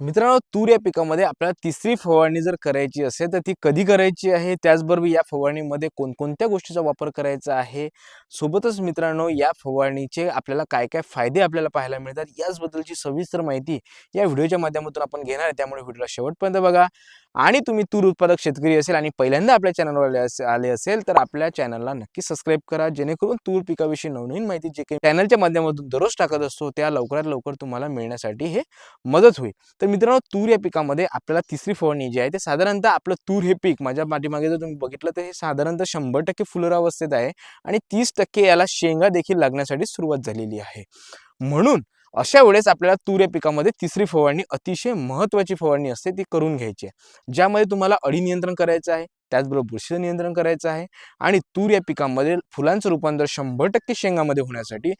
मित्रांनो तूर या पिकामध्ये आपल्याला तिसरी फवारणी जर करायची असेल तर ती कधी करायची आहे? त्याचबरोबर या फवारणीमध्ये कोणकोणत्या गोष्टीचा वापर करायचा आहे? सोबतच मित्रांनो या फवारणीचे आपल्याला काय काय फायदे आपल्याला पाहायला मिळतात? याचबद्दलची सविस्तर माहिती या व्हिडिओच्या माध्यमातून आपण घेणार आहे. त्यामुळे व्हिडिओला शेवटपर्यंत बघा. आणि तुम्ही तूर उत्पादक शेतकरी असेल आणि पहिल्यांदा आपल्या चॅनलवर आले असे- आले असेल तर आपल्या चॅनलला नक्की सबस्क्राईब करा जेणेकरून तूर पिकाविषयी नवनवीन माहिती जे काही चॅनलच्या माध्यमातून दररोज टाकत असतो त्या लवकरात लवकर तुम्हाला मिळण्यासाठी हे मदत होईल. तर मित्रांनो तूर या पिकामध्ये आपल्याला तिसरी फवारणी जी आहे ते साधारणतः आपलं तूर हे पीक माझ्या पाठीमागे जर तुम्ही बघितलं तर हे साधारणतः शंभर टक्के फुलरावस्थेत आहे आणि तीस टक्के याला शेंगा देखील लागण्यासाठी सुरुवात झालेली आहे. म्हणून अशा वेळेस आपल्याला तूर या पिकामध्ये तिसरी फवारणी अतिशय महत्त्वाची फवारणी असते ती करून घ्यायची आहे. ज्यामध्ये तुम्हाला अळी नियंत्रण करायचं आहे त्याचबरोबर बुरशीचं नियंत्रण करायचं आहे आणि तूर या पिकामध्ये फुलांचं रूपांतर शंभर टक्के शेंगामध्ये होण्यासाठी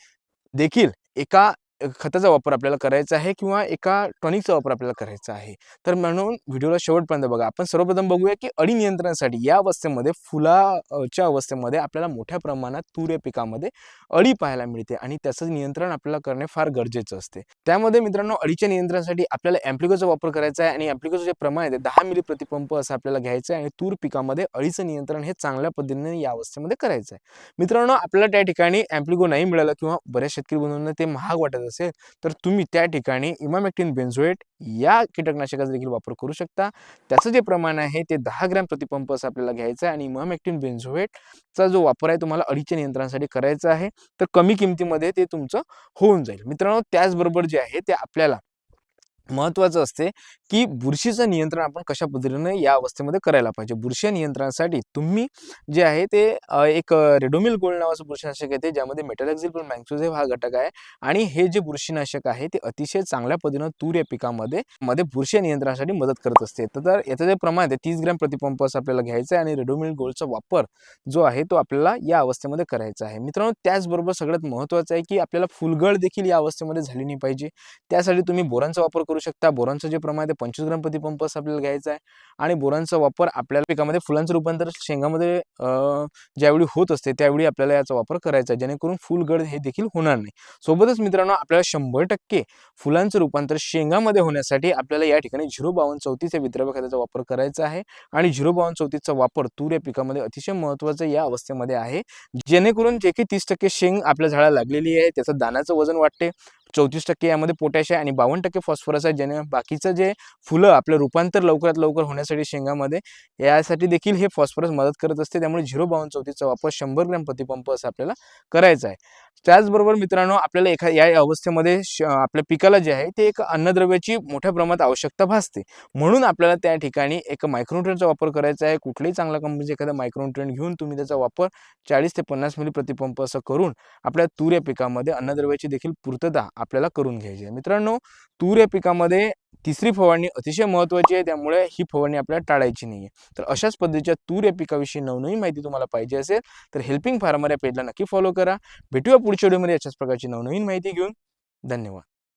देखील एका खताचा वापर आपल्याला करायचा आहे किंवा एका टॉनिकचा वापर आपल्याला करायचा आहे. तर म्हणून व्हिडिओला शेवटपर्यंत बघा. आपण सर्वप्रथम बघूया की अळी नियंत्रणासाठी या अवस्थेमध्ये फुलाच्या अवस्थेमध्ये आपल्याला मोठ्या प्रमाणात तूर या पिकामध्ये अळी पाहायला मिळते आणि त्याचं नियंत्रण आपल्याला करणे फार गरजेचं असते. त्यामध्ये मित्रांनो अळीच्या नियंत्रणासाठी आपल्याला ॲम्प्लिकोचा वापर करायचा आहे आणि ॲम्प्लिकोचं जे प्रमाण आहे ते दहा मिली प्रतिपंप असं आपल्याला घ्यायचं आहे आणि तूर पिकामध्ये अळीचं नियंत्रण हे चांगल्या पद्धतीने या अवस्थेमध्ये करायचं आहे. मित्रांनो आपल्याला त्या ठिकाणी ॲम्प्लिको नाही मिळालं किंवा बऱ्याच शेतकरी बंधूंना ते महाग वाटत असेल तर तुम्ही त्या ठिकाणी इमामॅक्टिन बेन्झोएट या कीटकनाशकाचा देखील वापर करू शकता. त्याचं जे प्रमाण आहे ते दहा ग्रॅम प्रतिपंप असं आपल्याला घ्यायचं आहे आणि इमामॅक्टिन बेन्झोएटचा जो वापर आहे तुम्हाला अळीच्या नियंत्रणासाठी करायचा आहे तर कमी किमतीमध्ये ते तुमचं होऊन जाईल. मित्रांनो त्याचबरोबर जे आहे ते आपल्याला महत्त्वाचं असते की बुरशीचं नियंत्रण आपण कशा पद्धतीने या अवस्थेमध्ये करायला पाहिजे. बुरशी नियंत्रणासाठी तुम्ही जे आहे ते एक रेडोमिल गोल्ड नावाचं बुरशीनाशक येते ज्यामध्ये मेटॅलॅक्झिल पण मँक्सोझेब हा घटक आहे आणि हे जे बुरशीनाशक आहे ते अतिशय चांगल्या पद्धतीनं तूर या पिकामध्ये मध्ये बुरशी नियंत्रणासाठी मदत करत असते. तर तर याचं जे प्रमाण आहे तीस ग्रॅम प्रतिपंप असं आपल्याला घ्यायचं आहे आणि रेडोमिल गोल्डचा वापर जो आहे तो आपल्याला या अवस्थेमध्ये करायचा आहे. मित्रांनो त्याचबरोबर सगळ्यात महत्त्वाचं आहे की आपल्याला फुलगळ देखील या अवस्थेमध्ये झाली नाही पाहिजे. त्यासाठी तुम्ही बोरांचा वापर करू शकता. बोरांचं जे प्रमाण आहे ते पंचवीस ग्राम प्रतिपंप आपल्याला घ्यायचा आहे. आणि बोरांचा वापर आपल्याला पिकामध्ये फुलांचं रूपांतर शेंगामध्ये ज्यावेळी होत असते त्यावेळी आपल्याला याचा वापर करायचा आहे. जेणेकरून फुलगड हे देखील होणार नाही. सोबतच मित्रांनो आपल्याला शंभर टक्के फुलांचं रूपांतर शेंगामध्ये होण्यासाठी आपल्याला या ठिकाणी झिरो बावन्न चौतीस या विद्राव्य खताचा वापर करायचा आहे. आणि झिरो बावन्न चौतीसचा वापर तूर या पिकामध्ये अतिशय महत्त्वाचा या अवस्थेमध्ये आहे. जेणेकरून जे काही तीस टक्के शेंग आपल्या झाडाला लागलेली आहे. त्याचं दाण्याचं वजन वाटते चौतीस टक्के यामध्ये पोटॅश आहे आणि बावन्न टक्के फॉस्फरस आहे ज्याने बाकीचं जे फुलं आपलं रूपांतर लवकरात लवकर होण्यासाठी शेंगामध्ये यासाठी देखील हे फॉस्फरस मदत करत असते. त्यामुळे झिरो बावन्न चौतीसचा वापर शंभर ग्रॅम प्रतिपंप असं आपल्याला करायचा आहे. त्याचबरोबर मित्रांनो आपल्याला एखा या अवस्थेमध्ये श आपल्या पिकाला जे आहे ते एक अन्नद्रव्याची मोठ्या प्रमाणात आवश्यकता भासते. म्हणून आपल्याला त्या ठिकाणी एक मायक्रोन्युट्रनचा वापर करायचा आहे. कुठल्याही चांगल्या कंपनीचे एखादा मायक्रोन्युट्रन घेऊन तुम्ही त्याचा वापर चाळीस ते पन्नास मिली प्रतिपंप असं करून आपल्या तूर या पिकामध्ये अन्नद्रव्याची देखील पूर्तता आपल्याला करून घ्यायची. आहे मित्रांनो तूर या पिकामध्ये तिसरी फवारणी अतिशय महत्त्वाची आहे. त्यामुळे ही फवारणी आपल्याला टाळायची नाही आहे तर अशाच पद्धतीच्या तूर या पिकाविषयी नवनवीन माहिती तुम्हाला पाहिजे असेल तर हेल्पिंग फार्मर या पेजला नक्की फॉलो करा. भेटूया पुढच्या व्हिडिओमध्ये अशाच प्रकारची नवनवीन माहिती घेऊन. धन्यवाद.